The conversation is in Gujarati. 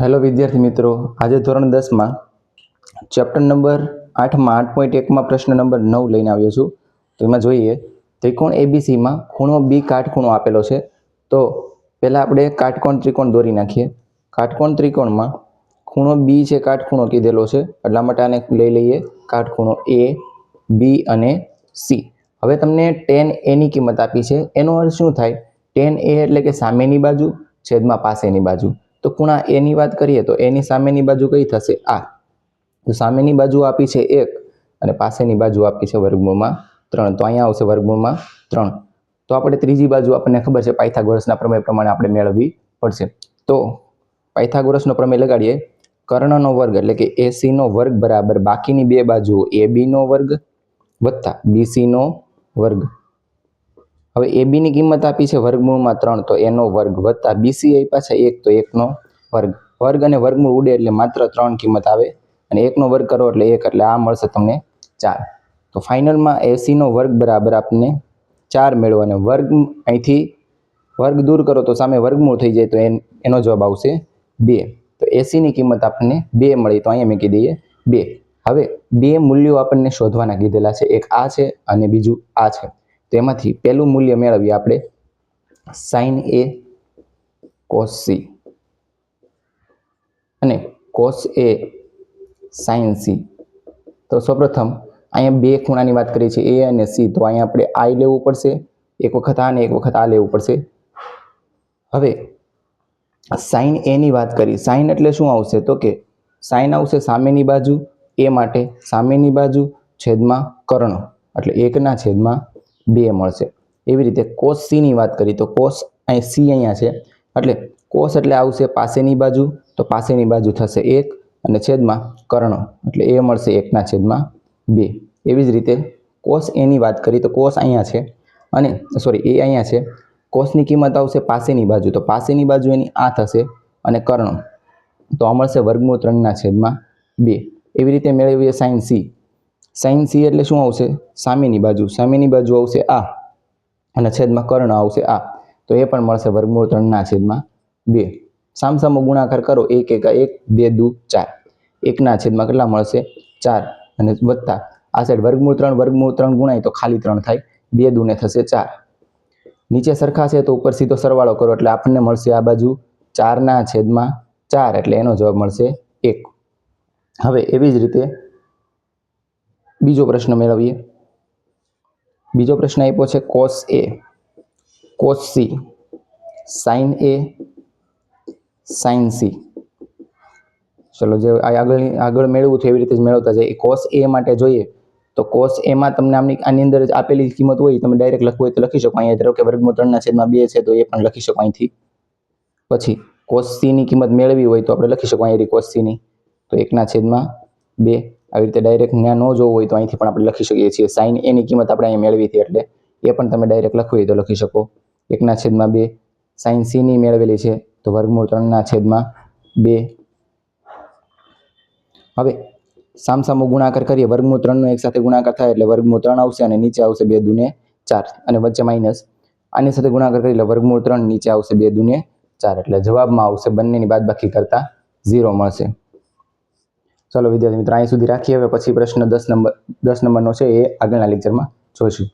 હેલો વિદ્યાર્થી મિત્રો, આજે ધોરણ દસમાં ચેપ્ટર નંબર આઠમાં આઠ પોઈન્ટ એકમાં પ્રશ્ન નંબર નવ લઈને આવ્યો છું. તો એમાં જોઈએ, ત્રિકોણ એબીસીમાં ખૂણો બી કાટખૂણો આપેલો છે. તો પહેલાં આપણે કાટકોણ ત્રિકોણ દોરી નાખીએ. કાટકોણ ત્રિકોણમાં ખૂણો બી છે, કાટખૂણો કીધેલો છે. એટલા માટે આને લઈ લઈએ કાટખૂણો એ બી અને સી હવે તમને ટેન એની કિંમત આપી છે. એનો અર્થ શું થાય? ટેન એ એટલે કે સામેની બાજુ, છેદમાં પાસેની બાજુ. તો ખૂણા એની વાત કરીએ તો એની સામેની બાજુ કઈ થશે? આ તો સામેની બાજુ આપી છે એક અને પાસેની બાજુ આપી છે વર્ગમૂળમાં ત્રણ. તો અહીંયા આવશે વર્ગમૂળમાં ત્રણ. તો આપણે ત્રીજી બાજુ આપણને ખબર છે પાયથાગોરસના પ્રમેય પ્રમાણે આપણે મેળવવી પડશે. તો પાયથાગોરસનો પ્રમેય લગાડીએ. કર્ણનો વર્ગ એટલે કે એસીનો વર્ગ બરાબર બાકીની બે બાજુઓ એ બીનો વર્ગ વત્તા બીસીનો વર્ગ. હવે એ બીની કિંમત આપી છે વર્ગમૂળમાં ત્રણ, તો એનો વર્ગ વત્તા બીસી આપ્યા છે એક, તો એકનો વર્ગ. વર્ગ અને વર્ગમૂળ ઉડે એટલે માત્ર ત્રણ કિંમત આવે અને એકનો વર્ગ કરો એટલે એક, એટલે આ મળશે તમને ચાર. તો ફાઇનલમાં એસીનો વર્ગ બરાબર આપણને ચાર મેળવો અને વર્ગ અહીંથી વર્ગ દૂર કરો તો સામે વર્ગમૂળ થઈ જાય તો એનો જવાબ આવશે બે. તો એસીની કિંમત આપણને બે મળી, તો અહીંયા મૂકી દઈએ બે. હવે બે મૂલ્યો આપણને શોધવાના કીધેલા છે. એક આ છે અને બીજું આ છે. તો એમાંથી પહેલું મૂલ્ય મેળવીએ આપણે સાઇન એ કોસ સી અને કોસ એ સાઇન સી તો સૌપ્રથમ અહીંયા બે ખૂણાની વાત કરીએ છીએ એ અને સી તો અહીંયા આપણે આઈ લેવું પડશે, એક વખત આ અને એક વખત આ લેવું પડશે. હવે સાઇન એની વાત કરી સાઇન એટલે શું આવશે? તો કે સાઇન આવશે સામેની બાજુ એ માટે સામેની બાજુ છેદમાં કર્ણ. એટલે એકના છેદમાં બે મળશે. એવી રીતે કોસ સીની વાત કરી તો કોસ અહીં સી અહીંયા છે. એટલે કોસ એટલે આવશે પાસેની બાજુ, તો પાસેની બાજુ થશે એક અને છેદમાં કર્ણો. એટલે એ મળશે એકના છેદમાં બે. એવી જ રીતે કોસ એની વાત કરી તો કોસ અહીંયા છે અને સોરી એ અહીંયા છે. કોસની કિંમત આવશે પાસેની બાજુ, તો પાસેની બાજુ એની આ થશે અને કર્ણો. તો આ મળશે વર્ગમૂળ ત્રણના છેદમાં બે. એવી રીતે મેળવીએ સાઇન સી સાઇન સી એટલે શું આવશે? સામેની બાજુ. સામેની બાજુ આવશે આ અને છેદમાં કર્ણ આવશે આ. તો એ પણ મળશે વર્ગમૂળ ત્રણના છેદમાં બે. સામસામો ગુણાકાર કરો. એક એક એક, બે, દુ, ચાર. એકના છેદમાં કેટલા મળશે? ચાર અને વત્તા. આ સાઈડ વર્ગમૂળ ત્રણ વર્ગમૂળ ત્રણ ગુણાય તો ખાલી ત્રણ થાય. બે દુને થશે ચાર. નીચે સરખા છે તો ઉપર સીધો સરવાળો કરો એટલે આપણને મળશે આ બાજુ ચારના છેદમાં ચાર એટલે એનો જવાબ મળશે એક. હવે એવી જ રીતે બીજો પ્રશ્ન મેળવીએ. બીજો પ્રશ્ન આપ્યો છે cos A cos C sine A sine C ચલો જે આગળની, આગળ મેળવવું છે એવી રીતે જ મેળવતા જાય કોસ એ માટે જોઈએ તો કોસ એમાં તમને આમની, આની અંદર જ આપેલી કિંમત હોય તમે ડાયરેક્ટ લખવું હોય તો લખી શકો. અહીંયા ધારો કે વર્ગમૂળ ત્રણના છેદમાં બે છે તો એ પણ લખી શકો અહીંથી. પછી કોસ સીની કિંમત મેળવી હોય તો આપણે લખી શકો. અહીંથી કોસ સીની તો એકના છેદમાં બે. આવી રીતે ડાયરેક્ટ ત્યાં ન જોવું હોય તો અહીંથી પણ આપણે લખી શકીએ છીએ. સાઇન એની કિંમત આપણે અહીંયા મેળવી હતી એટલે એ પણ તમે ડાયરેક્ટ લખવું હોય તો લખી શકો. એકના છેદમાં બે. સાઇન સીની મેળવેલી છે તો વર્ગમૂળ ત્રણના છેદમાં બે. હવે સામસામો ગુણાકાર કરીએ. વર્ગમૂળ ત્રણનો એક સાથે ગુણાકાર થાય એટલે વર્ગમૂળ ત્રણ આવશે અને નીચે આવશે બે દુને ચાર અને વચ્ચે માઇનસ આની સાથે ગુણાકાર કરીએ એટલે વર્ગમૂળ ત્રણ નીચે આવશે બે દુને ચાર. એટલે જવાબમાં આવશે બંનેની બાદબાકી કરતા ઝીરો મળશે. ચલો વિદ્યાર્થી મિત્રો, અહીં સુધી રાખીએ. હવે પછી પ્રશ્ન દસ નંબર, દસ નંબરનો છે એ આગળના લેક્ચરમાં જોઈશું.